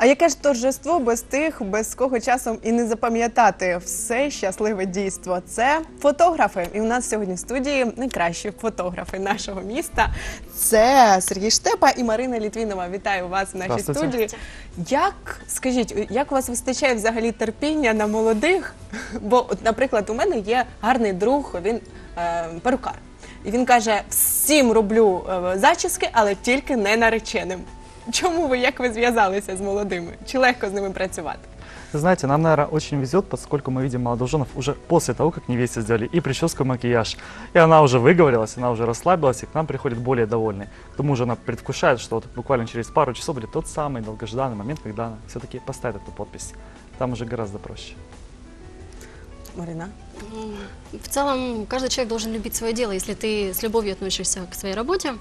А яке ж торжество без тих, без кого часом і не запам'ятати все щасливе дійство? Це фотографи. І у нас сьогодні в студії найкращі фотографи нашого міста. Це Сергій Штепа і Марина Літвінова. Вітаю вас в нашій студії. Як скажіть, як у вас вистачає взагалі терпіння на молодих? Бо, от, наприклад, у мене є гарний друг, він е, перукар. І він каже: всім роблю е, зачіски, але тільки не нареченим. Чому ви як ви зв'язалися з молодими? Чи легко з ними працювати? Вы знаете, нам, наверное, очень везет, поскольку мы видим молодоженов уже после того, как невесте сделали и прическу, и макияж. И она уже выговорилась, она уже расслабилась, и к нам приходит более довольной. К тому же она предвкушает, что вот буквально через пару часов будет тот самый долгожданный момент, когда она все-таки поставит эту подпись. Там уже гораздо проще. Марина? В целом, каждый человек должен любить свое дело. Если ты с любовью относишься к своей работе,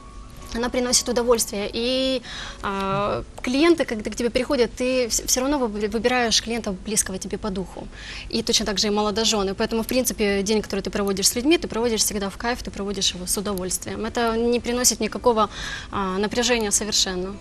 она приносит удовольствие. И а, клиенты, когда к тебе приходят, ты все равно вы- выбираешь клиента близкого тебе по духу. И точно так же и молодожены. Поэтому, в принципе, день, который ты проводишь с людьми, ты проводишь всегда в кайф, ты проводишь его с удовольствием. Это не приносит никакого а, напряжения совершенно.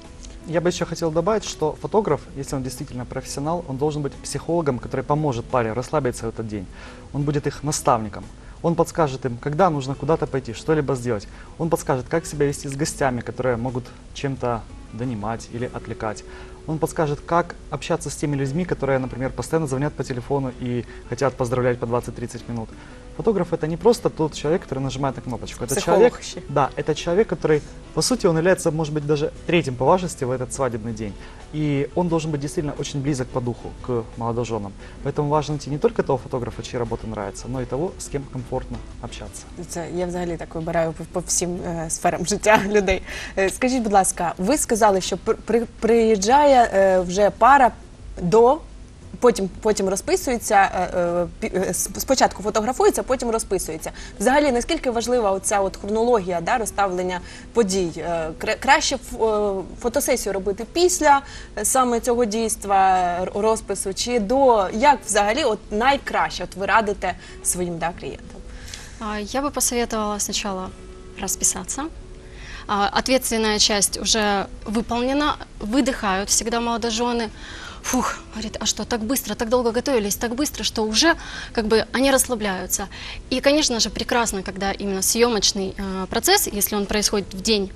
Я бы еще хотел добавить, что фотограф, если он действительно профессионал, он должен быть психологом, который поможет паре расслабиться в этот день. Он будет их наставником. Он подскажет им, когда нужно куда-то пойти, что-либо сделать. Он подскажет, как себя вести с гостями, которые могут чем-то донимать или отвлекать. Он подскажет, как общаться с теми людьми, которые, например, постоянно звонят по телефону и хотят поздравлять по 20-30 минут. Фотограф это не просто тот человек, который нажимает на кнопочку. Это Психолог человек, еще. да, это человек, который, по сути, он является, может быть, даже третьим по важности в этот свадебный день. И он должен быть действительно очень близок по духу к молодоженам. Поэтому важно найти не только того фотографа, чья работа нравится, но и того, с кем комфортно общаться. Це я взагалі так вибираю по, по всім е, сферам життя людей. Е, скажіть, будь ласка, ви сказали, що при, при- е, вже пара до. Потім, потім розписується, е, е, е, спочатку фотографується, потім розписується. Взагалі, наскільки важлива оця от хронологія да, розставлення подій? Краще фотосесію робити після саме цього дійства розпису, чи до як взагалі от найкраще от ви радите своїм да, клієнтам? Я бы посоветовала сначала расписаться. А, Ответственная часть уже выполнена, выдыхают всегда молодожены. Фух, говорит, а что, так быстро, так долго готовились, так быстро, что уже как бы они расслабляются. И, конечно же, прекрасно, когда именно съемочный э, процесс, если он происходит в день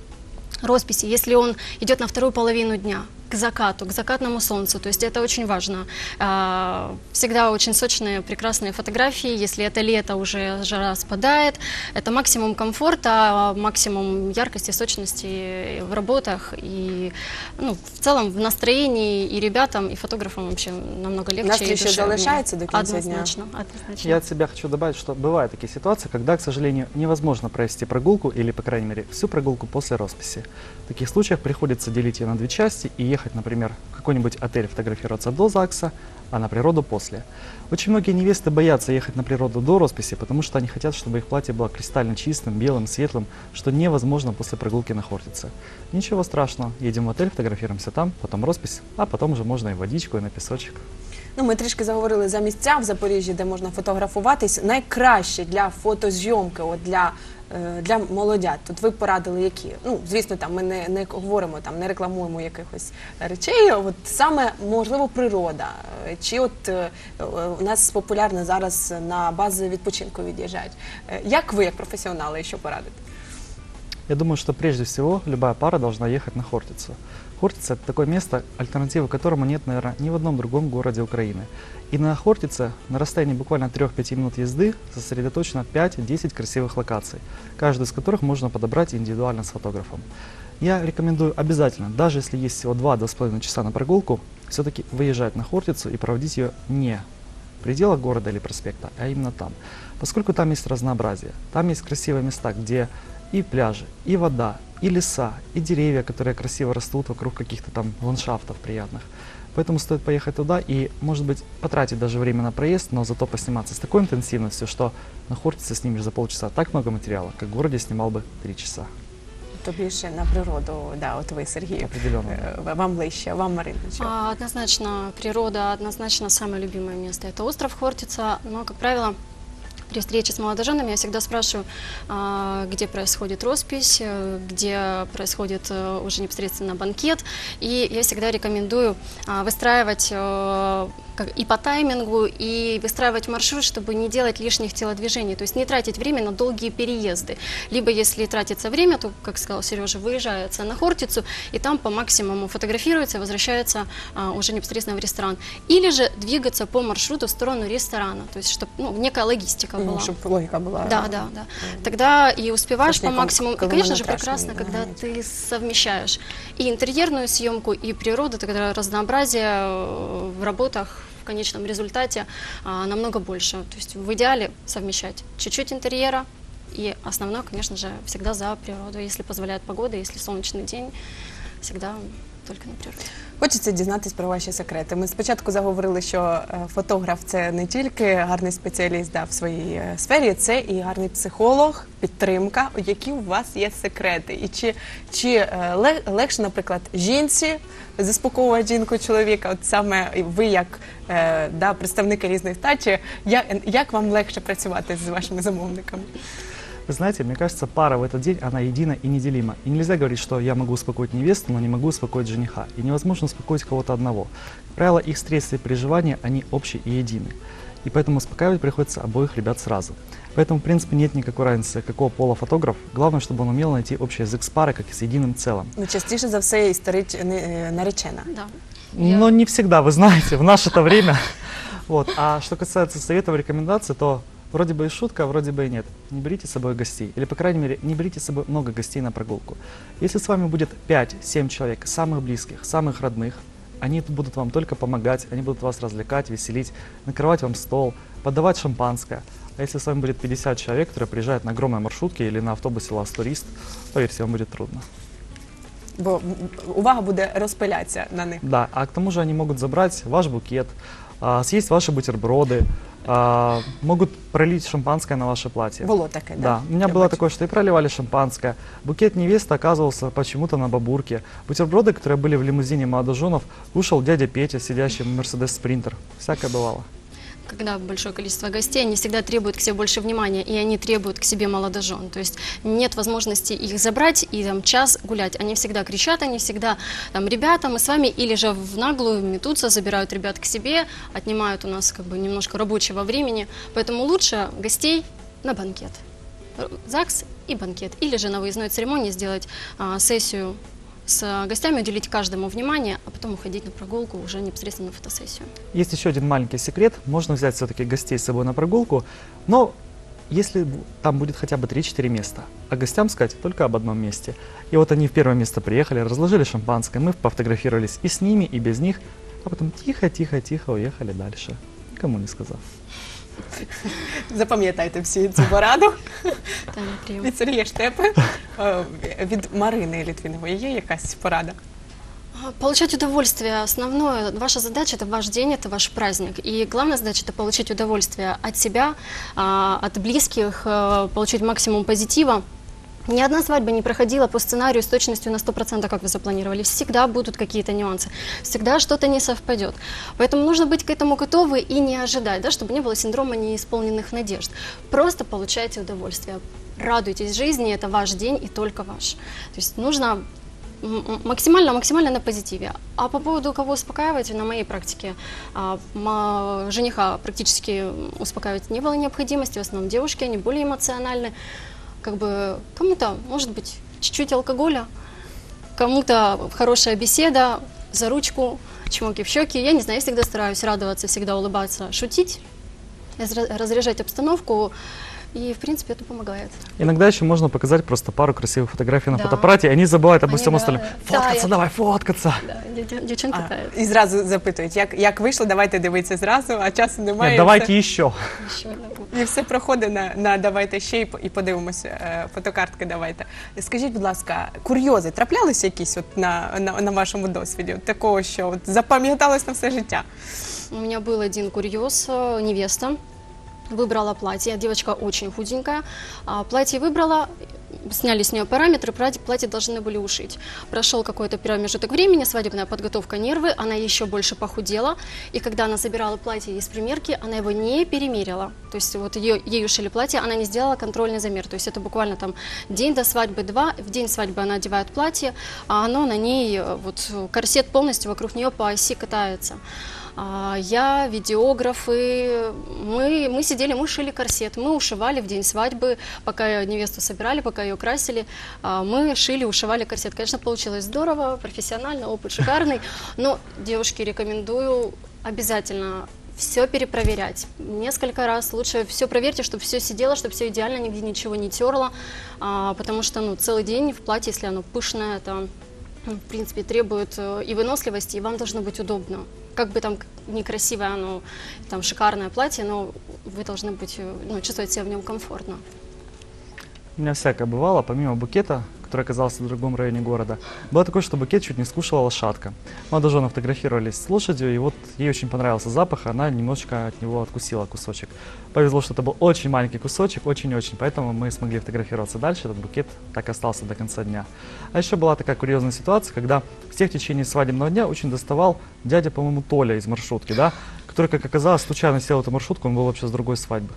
росписи, если он идет на вторую половину дня, к закату, к закатному солнцу. То есть это очень важно. А, Всегда очень сочные, прекрасные фотографии. Если это лето, уже жара спадает. Это максимум комфорта, максимум яркости, сочности в работах. И ну, в целом в настроении и ребятам, и фотографам вообще намного легче. Настрій и ще душевнее. залишається до кінця дня? Однозначно, однозначно. Я от себя хочу добавить, что бывают такие ситуации, когда, к сожалению, невозможно провести прогулку или, по крайней мере, всю прогулку после росписи. В таких случаях приходится делить ее на две части и ехать, например, в какой-нибудь отель фотографироваться до ЗАГСа, а на природу после. Очень многие невесты боятся ехать на природу до росписи, потому что они хотят, чтобы их платье было кристально чистым, белым, светлым, что невозможно после прогулки на Хортице. Ничего страшного, едем в отель, фотографируемся там, потом роспись, а потом уже можно и водичку, и на песочек. Ну, ми трішки заговорили за місця в Запоріжжі, де можна фотографуватись. Найкраще для фотозйомки, от для, е, для молодят. Тут ви порадили які? Ну, звісно, там ми не, не говоримо, там не рекламуємо якихось речей. От саме можливо природа. Е, Чи от е, у нас популярно зараз на бази відпочинку від'їжджають. Е, Як ви, як професіонали, що порадите? Я думаю, что прежде всего любая пара должна ехать на Хортицу. Хортица – это такое место, альтернативы которому нет, наверное, ни в одном другом городе Украины. И на Хортице, на расстоянии буквально 3-5 минут езды, сосредоточено 5-10 красивых локаций, каждую из которых можно подобрать индивидуально с фотографом. Я рекомендую обязательно, даже если есть всего 2-2,5 часа на прогулку, все-таки выезжать на Хортицу и проводить ее не в пределах города или проспекта, а именно там. Поскольку там есть разнообразие, там есть красивые места, где и пляжи, и вода, и леса, и деревья, которые красиво растут вокруг каких-то там ландшафтов приятных. Поэтому стоит поехать туда и, может быть, потратить даже время на проезд, но зато посниматься с такой интенсивностью, что на Хортице снимешь за полчаса так много материала, как в городе снимал бы три часа. То більше на природу, да, от ви, Сергій. Вам ближче, вам Марина. А, Однозначно, природа, однозначно самое любимое место. Это остров Хортица, но, как правило, При встрече с молодоженами я всегда спрашиваю, а, где происходит роспись, э, где происходит э, уже непосредственно банкет. И я всегда рекомендую а, выстраивать э, и по таймингу, и выстраивать маршрут, чтобы не делать лишних телодвижений, то есть не тратить время на долгие переезды. Либо, если тратится время, то, как сказал Сережа, выезжается на Хортицу, и там по максимуму фотографируется возвращается а, уже непосредственно в ресторан. Или же двигаться по маршруту в сторону ресторана, то есть чтобы ну, некая логистика Ну, была. щоб логіка була. Да, да, да. Тогда и успеваешь по максимуму. И, конечно же, прекрасно, когда ты совмещаешь и интерьерную съемку, и природу, тогда разнообразие э, в работах в конечном результате а, намного больше. То есть в идеале совмещать чуть-чуть интерьера и основное, конечно же, всегда за природу, если позволяет погода, если солнечный день, всегда только на природе. Хочеться дізнатись про ваші секрети. Ми спочатку заговорили, що е, фотограф це не тільки гарний спеціаліст да, в своїй е, сфері, це і гарний психолог, підтримка. Які у вас є секрети? І чи, чи е, легше, наприклад, жінці заспокоювати жінку чоловіка? От саме ви, як да, представники різних статі, як, як вам легше працювати з вашими замовниками? Вы знаете, мне кажется, пара в этот день, она едина и неделима. И нельзя говорить, что я могу успокоить невесту, но не могу успокоить жениха. И невозможно успокоить кого-то одного. Как правило, их стрессы и переживания, они общие и едины. И поэтому успокаивать приходится обоих ребят сразу. Поэтому, в принципе, нет никакой разницы, какого пола фотограф. Главное, чтобы он умел найти общий язык с парой, как и с единым целым. Ну, частіше за все е, наречена. Да. Я- Но не всегда, вы знаете, в наше-то время. Вот. А что касается советов и рекомендаций, то вроде бы и шутка, а вроде бы и нет. Не берите с собой гостей. Или, по крайней мере, не берите с собой много гостей на прогулку. Если с вами будет 5-7 человек, самых близких, самых родных, они будут вам только помогать, они будут вас развлекать, веселить, накрывать вам стол, подавать шампанское. А если с вами будет 50 человек, которые приезжают на огромной маршрутке или на автобусе «Лас Турист», поверьте, вам будет трудно. Бо увага буде розпилятися на них. Да, а к тому же они могут забрать ваш букет, а, съесть ваши бутерброды, а, могут пролить шампанское на ваше платье. Було таке, да? Да, у меня Я было такое, что и проливали шампанское. Букет невесты оказывался почему-то на бабурке. Бутерброды, которые были в лимузине молодоженов, кушал дядя Петя, сидящий в Мерседес Спринтер. Всякое бывало. Когда большое количество гостей, они всегда требуют к себе больше внимания, и они требуют к себе молодожен. То есть нет возможности их забрать и там час гулять. Они всегда кричат, они всегда там, ребята, мы с вами, или же в наглую метутся, забирают ребят к себе, отнимают у нас как бы немножко рабочего времени. Поэтому лучше гостей на банкет. ЗАГС и банкет. Или же на выездной церемонии сделать а, сессию с гостями, уделить каждому внимание, а потом уходить на прогулку уже непосредственно на фотосессию. Есть еще один маленький секрет. Можно взять все-таки гостей с собой на прогулку, но если там будет хотя бы 3-4 места, а гостям сказать только об одном месте. И вот они в первое место приехали, разложили шампанское, мы пофотографировались и с ними, и без них, а потом тихо-тихо-тихо уехали дальше, никому не сказав. Запам'ятайте всі цю пораду. Таня, прием. Від Сергія Штепи, е, від Марини Літвінової є якась порада? А, Получать удовольствие. Основное, ваша задача – это ваш день, это ваш праздник. И главная задача – это получить удовольствие от себя, а, от близких, э, получить максимум позитива. Ни одна свадьба не проходила по сценарию с точностью на 100%, как вы запланировали. Всегда будут какие-то нюансы, всегда что-то не совпадет. Поэтому нужно быть к этому готовы и не ожидать, да, чтобы не было синдрома неисполненных надежд. Просто получайте удовольствие, радуйтесь жизни, это ваш день и только ваш. То есть нужно максимально, максимально на позитиве. А по поводу кого успокаивать, на моей практике а, жениха практически успокаивать не было необходимости. В основном девушки, они более эмоциональны. Как бы кому-то, может быть, чуть-чуть алкоголя, кому-то хорошая беседа, за ручку, чмоки в щеки. Я не знаю, я всегда стараюсь радоваться, всегда улыбаться, шутить, разряжать обстановку. И, в принципе, это помогает. Иногда еще можно показать просто пару красивых фотографий на Да. фотоаппарате, и они забывают обо Они, всем да, остальном. да. Фоткаться, Да, я- давай, фоткаться. Да, дев- девчонки А, тают. і зразу запитують, як, як вийшло, давайте дивитися зразу, а часу немає. Нет, і давайте все- еще. Еще одна буква. І все проходить на, на давайте ще й, по- і подивимося. е, Фотокартки давайте. Скажіть, будь ласка, курйози траплялися якісь от на, на, на вашому досвіді? От такого, що от запам'яталось на все життя? У меня был один курьез, э, невеста Выбрала платье, девочка очень худенькая, а, платье выбрала, сняли с нее параметры, платье, должны были ушить. Прошел какой-то промежуток времени, свадебная подготовка нервы, она еще больше похудела, и когда она забирала платье из примерки, она его не перемерила. То есть вот ее, ей ушили платье, она не сделала контрольный замер. То есть это буквально там день до свадьбы, два, в день свадьбы она одевает платье, а оно на ней, э, вот корсет полностью вокруг нее по оси катается. А, Я, видеографы, мы, мы сидели, мы шили корсет, мы ушивали в день свадьбы, пока невесту собирали, пока ее красили, а, мы шили, ушивали корсет. Конечно, получилось здорово, профессионально, опыт шикарный, но девушки рекомендую обязательно все перепроверять. Несколько раз лучше все проверьте, чтобы все сидело, чтобы все идеально, нигде ничего не терло, а, потому что ну, целый день в платье, если оно пышное, ну, в принципе, требует э, и выносливости, и вам должно быть удобно. Как бы там некрасивое оно, там шикарное платье, но вы должны быть, э, ну, чувствовать себя в нем комфортно. У меня всякое бывало, помимо букета, который оказался в другом районе города, было такое, что букет чуть не скушала лошадка. Молодожены фотографировались с лошадью, и вот ей очень понравился запах, она немножечко от него откусила кусочек. Повезло, что это был очень маленький кусочек, очень-очень, поэтому мы смогли фотографироваться дальше, этот букет так остался до конца дня. А еще была такая курьезная ситуация, когда всех в течение свадебного дня очень доставал дядя, по-моему, Толя из маршрутки, да, который, как оказалось, случайно сел эту маршрутку, он был вообще с другой свадьбы.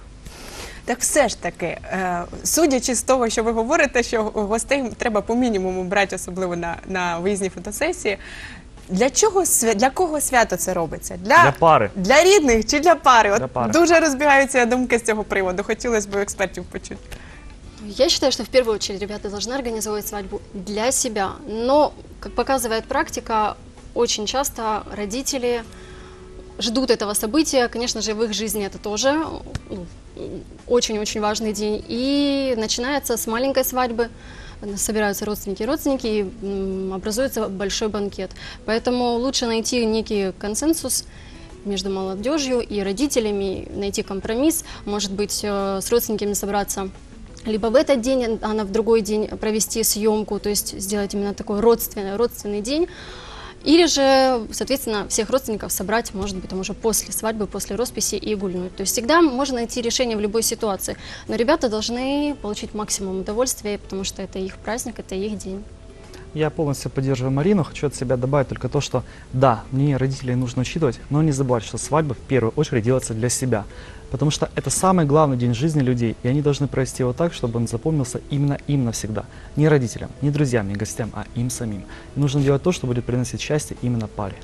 Так все ж таки, е, судячи з того, що ви говорите, що гостей треба по мінімуму брати, особливо на, на виїзні фотосесії. Для чого свя- для кого свято це робиться? Для пари. Для рідних чи для пари? От Для пари. дуже розбігаються думки з цього приводу. Хотілося б у експертів почути. Я считаю, что в первую очередь ребята должны организовывать свадьбу для себя. Но, как показывает практика, очень часто родители ждут этого события. Конечно же, в их жизни это тоже ну, очень-очень важный день. И начинается с маленькой свадьбы. Собираются родственники и родственники, и образуется большой банкет. Поэтому лучше найти некий консенсус между молодежью и родителями, найти компромисс, может быть, э, с родственниками собраться либо в этот день, а в другой день провести съемку, то есть сделать именно такой родственный, родственный день. Или же, соответственно, всех родственников собрать, может быть, там уже после свадьбы, после росписи и гульнуть. То есть всегда можно найти решение в любой ситуации. Но ребята должны получить максимум удовольствия, потому что это их праздник, это их день. Я полностью поддерживаю Марину. Хочу от себя добавить только то, что да, мне родителей нужно учитывать, но не забывать, что свадьба в первую очередь делается для себя. Потому что это самый главный день жизни людей, и они должны провести его так, чтобы он запомнился именно им навсегда. Не родителям, не друзьям, не гостям, а им самим. И нужно делать то, что будет приносить счастье именно паре.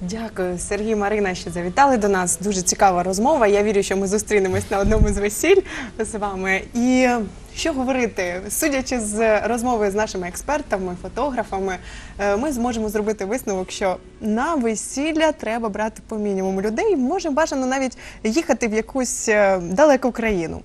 Дякую, Сергій Марина, що завітали до нас. Дуже цікава розмова. Я вірю, що ми зустрінемось на одному з весіль з вами. І Що говорити, судячи з розмови з нашими експертами, фотографами, е, ми зможемо зробити висновок, що на весілля треба брати по мінімуму людей. Може бажано навіть їхати в якусь е, далеку країну.